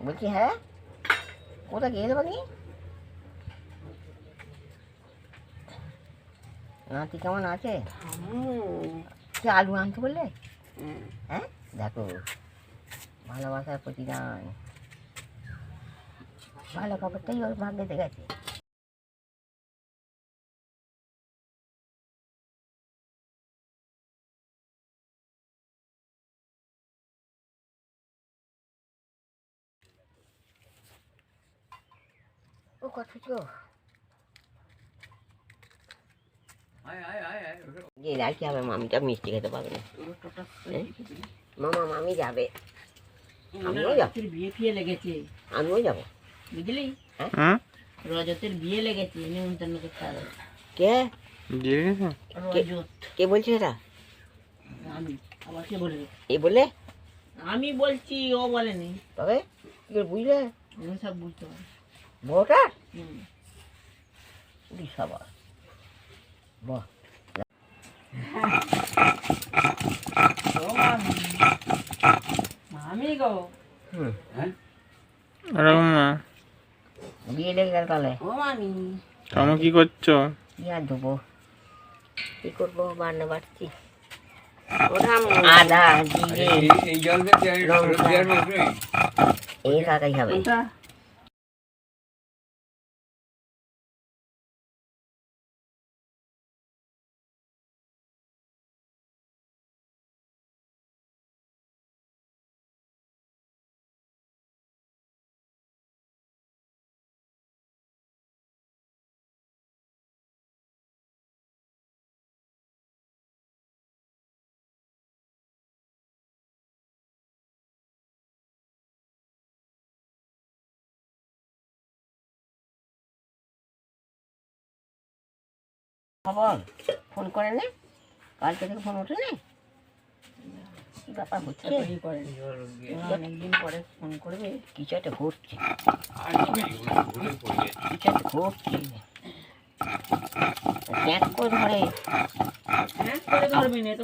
বলছি হ্যাঁ? কোথায় গিয়ে দেবো নি নাতি কেমন আছে? কি আলু আনতে বললে? হ্যাঁ? দেখো ভালোবাসার প্রতিদান। ভালো খবরটাই ওর ভাগ্যে দেখেছে। ও কত যে রাখি হবে মামিটা মিষ্টি খেতে পারবে না দুটোটা এ? মামা মামি যাবে আমিও যাব। হয় বিয়ে ফিয়ে লেগেছে আমিও যাব বুঝলি হুম রজতের বিয়ে লেগেছে নিমন্ত্রণ করতে হবে কে কে বলছে এটা আমি আবার কে বলবে এ বলে আমি বলছি ও বলেনি তবে কি বুঝলে আমি সব বুঝতে পারি বাহ। মামি গো। বিয়ে লেগে গেল তাহলে। ও মামি। তুমি কি করছ? আর দেবো কি করব? বান্না বাড়ছি। আদা জিরে এই জল লঙ্কা। দেওয়ার এই কাকাই হবে। খবর? ফোন করে নে। কালকে থেকে ফোন ওঠে নে? ব্যাপার হচ্ছে। অনেকদিন পরে ফোন করবে। কিছু একটা ঘটছে আর কি কিছু একটা ঘটছে ক্যাঁক করে ধরে করে ধরবি না? তো